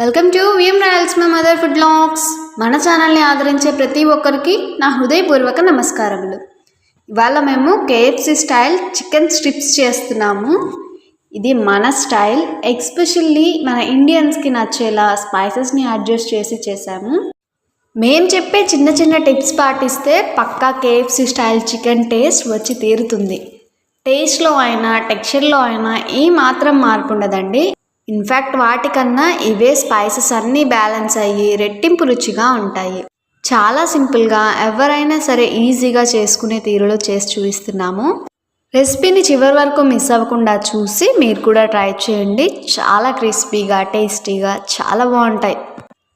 Welcome to VM royals my mother food blogs మన ఛానల్ని ఆదరించే ప్రతి ఒక్కరికి నా హృదయపూర్వక నమస్కారములు. ఇవాళ మేము కేఎఫ్సి స్టైల్ చికెన్ స్ట్రిప్స్ చేస్తున్నాము. ఇది మన స్టైల్ ఎక్స్పెషల్లీ మన ఇండియన్స్కి నచ్చేలా స్పైసెస్ని అడ్జస్ట్ చేసి చేసాము మేం చెప్పే చిన్న చిన్న టిప్స్ పాటిస్తే పక్కా కేఎఫ్సి స్టైల్ చికెన్ టేస్ట్ వచ్చి తీరుతుంది. టేస్ట్లో అయినా టెక్స్చర్లో అయినా ఏ మాత్రం మార్పు ఉండదండి. ఇన్ఫ్యాక్ట్ వాటికన్నా ఇవే స్పైసెస్ అన్నీ బ్యాలెన్స్ అయ్యి రెట్టింపు రుచిగా ఉంటాయి. చాలా సింపుల్గా ఎవరైనా సరే ఈజీగా చేసుకునే తీరులో చేసి చూపిస్తున్నాము. రెసిపీని చివరి వరకు మిస్ అవ్వకుండా చూసి మీరు కూడా ట్రై చేయండి. చాలా క్రిస్పీగా టేస్టీగా చాలా బాగుంటాయి.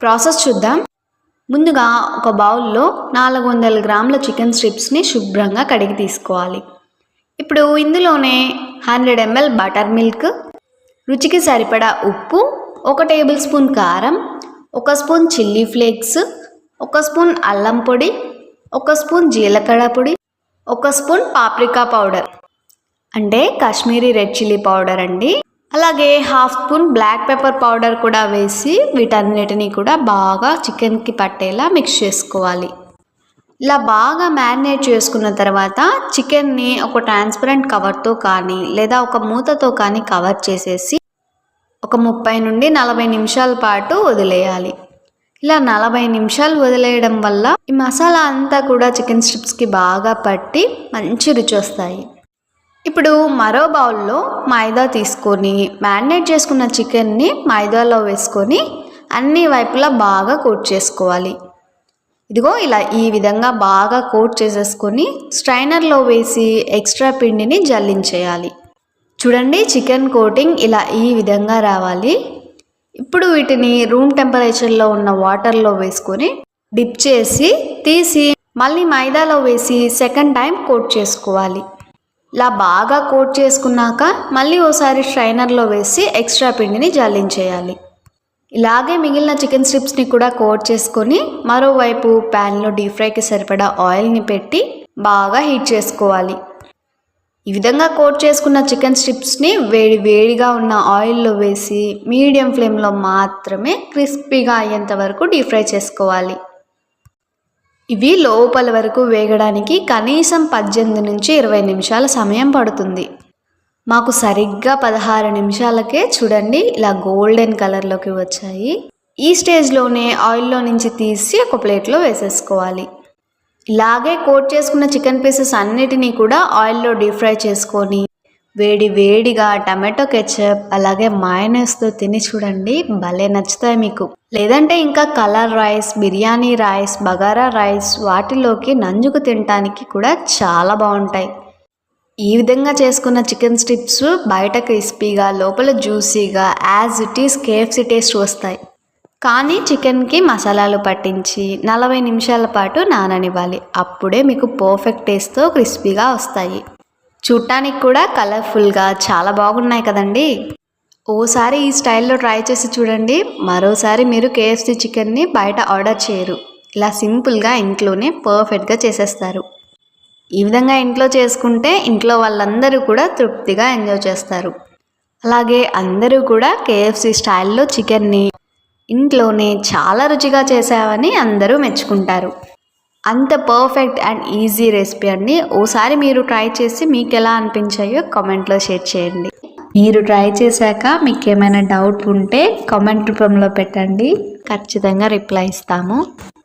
ప్రాసెస్ చూద్దాం. ముందుగా ఒక బౌల్లో నాలుగు వందల గ్రాముల చికెన్ స్ట్రిప్స్ని శుభ్రంగా కడిగి తీసుకోవాలి. ఇప్పుడు ఇందులోనే హండ్రెడ్ ఎంఎల్ బటర్ మిల్క్ రుచికి సరిపడా ఉప్పు ఒక టేబుల్ స్పూన్ కారం ఒక స్పూన్ చిల్లీ ఫ్లేక్స్ ఒక స్పూన్ అల్లం పొడి ఒక స్పూన్ జీలకర్ర పొడి ఒక స్పూన్ పాప్రికా పౌడర్. అంటే కాశ్మీరీ రెడ్ చిల్లీ పౌడర్ అండి. అలాగే half spoon black pepper powder కూడా వేసి వీటన్నిటిని కూడా బాగా చికెన్కి పట్టేలా మిక్స్ చేసుకోవాలి. ఇలా బాగా మ్యారినేట్ చేసుకున్న తర్వాత చికెన్ని ఒక ట్రాన్స్పరెంట్ కవర్తో కానీ లేదా ఒక మూతతో కానీ కవర్ చేసేసి ఒక ముప్పై నుండి నలభై నిమిషాల పాటు వదిలేయాలి. ఇలా నలభై నిమిషాలు వదిలేయడం వల్ల ఈ మసాలా అంతా కూడా చికెన్ స్ట్రిప్స్కి బాగా పట్టి మంచి రుచి వస్తాయి ఇప్పుడు మరో బౌల్లో మైదా తీసుకొని మ్యారినేట్ చేసుకున్న చికెన్ని మైదాలో వేసుకొని అన్ని వైపులా బాగా కోట్ చేసుకోవాలి. ఇదిగో ఇలా ఈ విధంగా బాగా కోట్ చేసేసుకొని స్ట్రైనర్లో వేసి ఎక్స్ట్రా పిండిని జల్లించేయాలి. చూడండి చికెన్ కోటింగ్ ఇలా ఈ విధంగా రావాలి. ఇప్పుడు వీటిని రూమ్ టెంపరేచర్లో ఉన్న వాటర్లో వేసుకొని డిప్ చేసి తీసి మళ్ళీ మైదాలో వేసి సెకండ్ టైం కోట్ చేసుకోవాలి. ఇలా బాగా కోట్ చేసుకున్నాక మళ్ళీ ఓసారి స్ట్రైనర్లో వేసి ఎక్స్ట్రా పిండిని జల్లించేయాలి. ఇలాగే మిగిలిన చికెన్ స్ట్రిప్స్ని కూడా కోట్ చేసుకొని మరోవైపు ప్యాన్లో డీప్ ఫ్రైకి సరిపడా ఆయిల్ని పెట్టి బాగా హీట్ చేసుకోవాలి. ఈ విధంగా కోట్ చేసుకున్న చికెన్ స్ట్రిప్స్ని వేడి వేడిగా ఉన్న ఆయిల్లో వేసి మీడియం ఫ్లేమ్లో మాత్రమే క్రిస్పీగా అయ్యేంత వరకు డీప్ ఫ్రై చేసుకోవాలి. ఇవి లోపల వరకు వేగడానికి కనీసం పద్దెనిమిది నుంచి ఇరవై నిమిషాల సమయం పడుతుంది. మాకు సరిగ్గా పదహారు నిమిషాలకే చూడండి ఇలా గోల్డెన్ కలర్లోకి వచ్చాయి. ఈ స్టేజ్లోనే ఆయిల్లో నుంచి తీసి ఒక ప్లేట్లో వేసేసుకోవాలి. ఇలాగే కోట్ చేసుకున్న చికెన్ పీసెస్ అన్నిటినీ కూడా ఆయిల్లో డీప్ ఫ్రై చేసుకొని వేడి వేడిగా టమాటో కెచప్ అలాగే మాయనస్తో తిని చూడండి. భలే నచ్చుతాయి మీకు. లేదంటే ఇంకా colour rice biryani rice bagara rice వాటిలోకి నంజుకు తినటానికి కూడా చాలా బాగుంటాయి. ఈ విధంగా చేసుకున్న చికెన్ స్ట్రిప్స్ బయట క్రిస్పీగా లోపల జ్యూసీగా as it is KFC taste వస్తాయి. కానీ చికెన్కి మసాలాలు పట్టించి నలభై నిమిషాల పాటు నాననివ్వాలి. అప్పుడే మీకు పర్ఫెక్ట్ టేస్ట్తో క్రిస్పీగా వస్తాయి. చూడటానికి కూడా కలర్ఫుల్గా చాలా బాగున్నాయి కదండి. ఓసారి ఈ స్టైల్లో ట్రై చేసి చూడండి. మరోసారి మీరు కేఎఫ్సి చికెన్ని బయట ఆర్డర్ చేయరు. ఇలా సింపుల్గా ఇంట్లోనే పర్ఫెక్ట్గా చేసేస్తారు. ఈ విధంగా ఇంట్లో చేసుకుంటే ఇంట్లో వాళ్ళందరూ కూడా తృప్తిగా ఎంజాయ్ చేస్తారు. అలాగే అందరూ కూడా కేఎఫ్సి స్టైల్లో చికెన్ని ఇంట్లోనే చాలా రుచిగా చేసావని అందరూ మెచ్చుకుంటారు. అంత పర్ఫెక్ట్ అండ్ ఈజీ రెసిపీ అండి. ఓసారి మీరు ట్రై చేసి మీకు ఎలా అనిపించాయో కామెంట్లో షేర్ చేయండి. మీరు ట్రై చేశాక మీకు ఏమైనా డౌట్ ఉంటే కామెంట్ రూపంలో పెట్టండి. ఖచ్చితంగా రిప్లై ఇస్తాము.